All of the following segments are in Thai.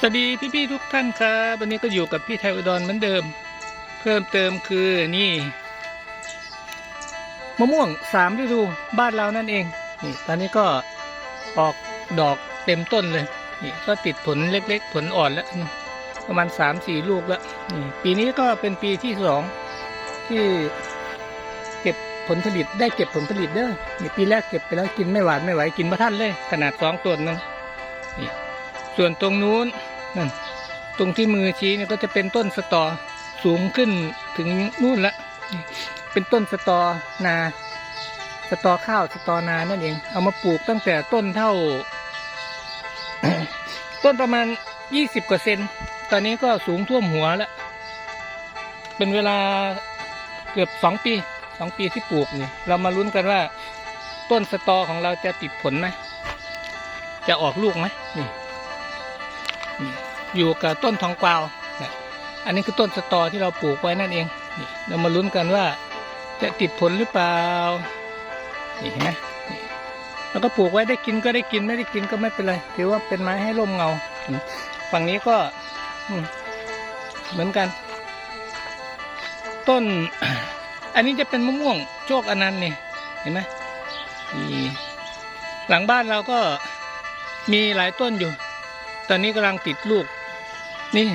สวัสดีพี่ๆทุกท่านครับวันนี้ก็อยู่กับพี่ไทยอุดรเหมือนเดิม เพิ่มเติมคือนี่มะม่วงสามฤดูบ้านเรานั่นเองนี่ตอนนี้ก็ออกดอกเต็มต้นเลยนี่ก็ติดผลเล็กๆ ผลอ่อนแล้ว ประมาณสามสี่ลูกแล้วนี่ปีนี้ก็เป็นปีที่สองที่เก็บผลผลิตได้เก็บผลผลิตเด้อนี่ปีแรกเก็บไปแล้วกินไม่หวานไม่ไหวกินมาท่านเลย ขนาดสองต้นนึงนี่ ส่วนตรงนู้นนั่นตรงที่มือชี้เนี่ยก็จะเป็นต้นสตอสูงขึ้นถึงนู่นละ เป็นต้นสตอนา สตอข้าวสตอนานั่นเอง เอามาปลูกตั้งแต่ต้นเท่า ต้นประมาณยี่สิบกว่าเซน ตอนนี้ก็สูงท่วมหัวแล้ว เป็นเวลาเกือบสองปีสองปีที่ปลูกนี่เรามาลุ้นกันว่า ต้นสตอของเราจะติดผลไหมจะออกลูกไหมนี่ อยู่กับต้นทองกวาวนะอันนี้คือต้นสตอที่เราปลูกไว้นั่นเองนี่เรามาลุ้นกันว่าจะติดผลหรือเปล่านี่เห็นไหมแล้วก็ปลูกไว้ได้กินก็ได้กินไม่ได้กินก็ไม่เป็นไรถือว่าเป็นไม้ให้ร่มเงาฝั่งนี้ก็เหมือนกัน ต้น อันนี้จะเป็นมะม่วงโชคอนันต์นี่เห็นไหมหลังบ้านเราก็มีหลายต้นอยู่ ตอนนี้กำลังติดลูก นี่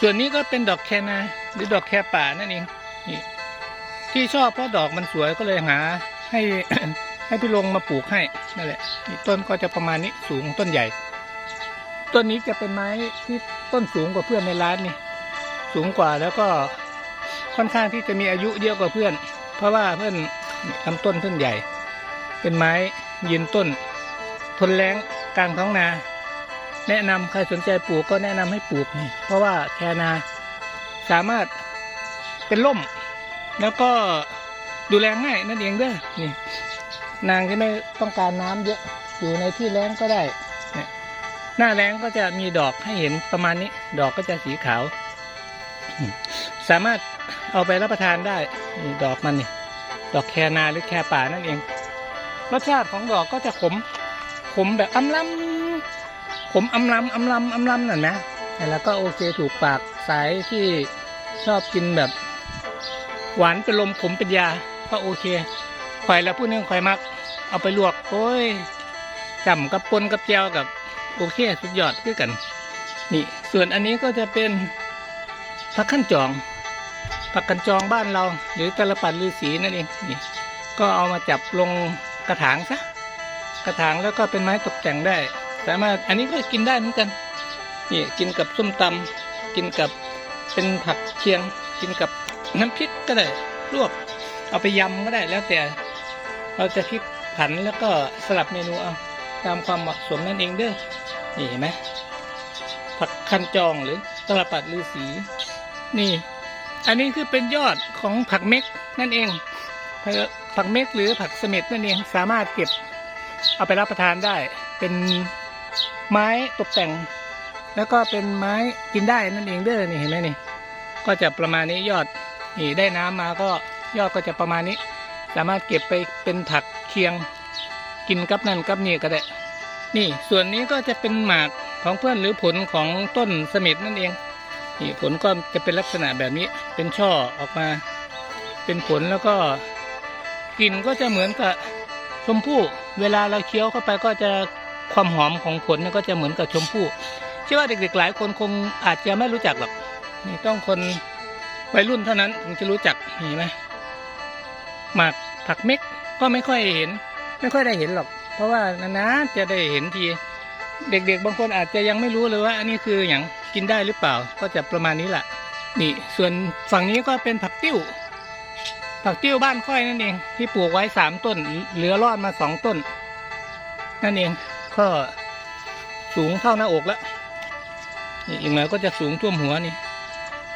ส่วนนี้ก็เป็นดอกแคนาหรือดอกแคป่านั่นเองนี่ ที่ชอบเพราะดอกมันสวยก็เลยหา ให้ให้พี่ลงมาปลูกให้นั่นแหละนี่ต้นก็จะประมาณนี้สูงต้นใหญ่ ต้นนี้จะเป็นไม้ที่ต้นสูงกว่าเพื่อนในร้านนี่ สูงกว่าแล้วก็ค่อนข้างที่จะมีอายุเยอะกว่าเพื่อน เพราะว่าเพื่อนลำต้นต้นใหญ่ เป็นไม้ยืนต้น ทนแรงกลางท้องนา แนะนำใครสนใจปลูกก็แนะนำให้ปลูกนี่เพราะว่าแคนาสามารถเป็นร่ม แล้วก็ดูแลง่ายนั่นเองเด้อนี่ นางที่ไม่ต้องการน้ำเยอะอยู่ในที่แล้งก็ได้เนี่ยหน้าแล้งก็จะมีดอกให้เห็นประมาณนี้ ดอกก็จะสีขาว สามารถเอาไปรับประทานได้ดอกมันนี่ดอกแคนาหรือแคป่านั่นเองรสชาติของดอกก็จะขมขมแบบอำลำ ขมอำลำอำลำอำลำนั่นนะแล้วก็โอเคถูกปากสายที่ชอบกินแบบ หวานเป็นลมขมเป็นยา ก็โอเคข่อยแล้วพูดนึงข่อยมัก เอาไปลวกโอ้ยจำกับปนกับแจวกับโอเคสุดยอดคือกัน นี่ ส่วนอันนี้ก็จะเป็นผักขั้นจองผักกันจองบ้านเรา หรือตะลปัดฤาษีนั่นเองนี่ ก็เอามาจับลงกระถางซะกระถางแล้วก็เป็นไม้ตกแต่งได้ สามารถอันนี้ก็กินได้เหมือนกันนี่กินกับส้มตำกินกับเป็นผักเคียง กินกับน้ำพริกก็ได้ลวก เอาไปยำก็ได้แล้วแต่เราจะพลิกผันแล้วก็สลับเมนูเอาตามความเหมาะสมนั่นเองเด้อนี่เห็นไหมผักคันจองหรือตลปัดฤาษีนี่ อันนี้คือเป็นยอดของผักเม็กนั่นเองผักเม็กหรือผักเสม็ดนั่นเองสามารถเก็บเอาไปรับประทานได้เป็น ไม้ตกแต่ง แล้วก็เป็นไม้กินได้นั่นเองเด้อนี่เห็นไหมนี่ ก็จะประมาณนี้ยอดนี่ได้น้ำมาก็ยอดก็จะประมาณนี้ สามารถเก็บไปเป็นผักเคียง กินกับนั่นกับนี่ก็ได้ นี่ส่วนนี้ก็จะเป็นหมากของเพื่อนหรือผลของต้นเสม็ดนั่นเอง นี่ผลก็จะเป็นลักษณะแบบนี้เป็นช่อออกมา เป็นผลแล้วก็กลิ่นก็จะเหมือนกับชมพู่เวลาเราเคี้ยวเข้าไปก็จะ ความหอมของผลเนี่ยก็จะเหมือนกับชมพู่เชื่อว่าเด็กๆหลายคนคงอาจจะไม่รู้จักหรอกนี่ต้องคนวัยรุ่นเท่านั้นถึงจะรู้จักเห็นไหมหมากผักเม็กก็ไม่ค่อยเห็น ไม่ค่อยได้เห็นหรอก เพราะว่านานๆจะได้เห็นที เด็กๆ บางคนอาจจะยังไม่รู้เลยว่าอันนี้คืออย่างกินได้หรือเปล่าก็จะประมาณนี้แหละนี่ส่วนฝั่งนี้ก็เป็นผักติ้ว ผักติ้วบ้านค่อยนั่นเอง ที่ปลูกไว้สามต้น เหลือรอดมาสองต้น นั่นเอง ก็สูงเท่าหน้าอกแล้วนี่อีกหน่อยก็จะสูงท่วมหัวนี่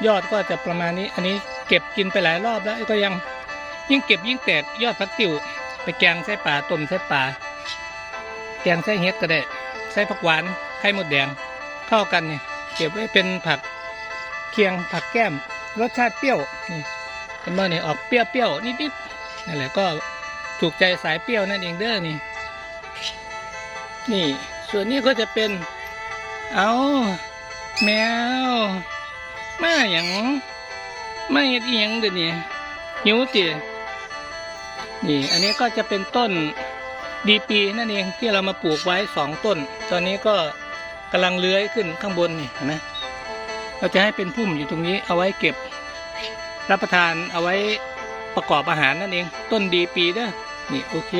ยอดก็จะประมาณนี้ อันนี้เก็บกินไปหลายรอบแล้วก็ยังยิ่งเก็บยิ่งแตกยอดผักติวไปแกงใส่ปลาต้มใส่ปลาแกงใส่เห็ดก็ได้ใส่ผักหวานไข่มดแดงเข้ากันเนี่ยเก็บไว้เป็นผักเคียงผักแก้ม รสชาติเปรี้ยวนี่เห็นบ่เนี่ยออกเปรี้ยวๆนิดๆนั่นแหละก็ถูกใจสายเปรี้ยวนั่นเองเด้อนี่ นี่ ส่วนนี้ก็จะเป็น เอาแมว มาอย่างมาเฮ็ดอีหยังเดี๋ยวนี้หิวตินี่ อันนี้ก็จะเป็นต้นดีปีนั่นเองที่เรามาปลูกไว้สองต้น ตอนนี้ก็กำลังเลื้อยขึ้นข้างบนนี่เห็นไหมเราจะให้เป็นพุ่มอยู่ตรงนี้เอาไว้เก็บ รับประทานเอาไว้ประกอบอาหารนั่นเอง ต้นดีปีเด้อนี่โอเค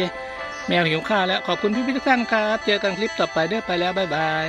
แมวหิวข้าวแล้วขอบคุณพี่พี่ทุกท่านครับ เจอกันคลิปต่อไปเด้อไปแล้วบ๊ายบาย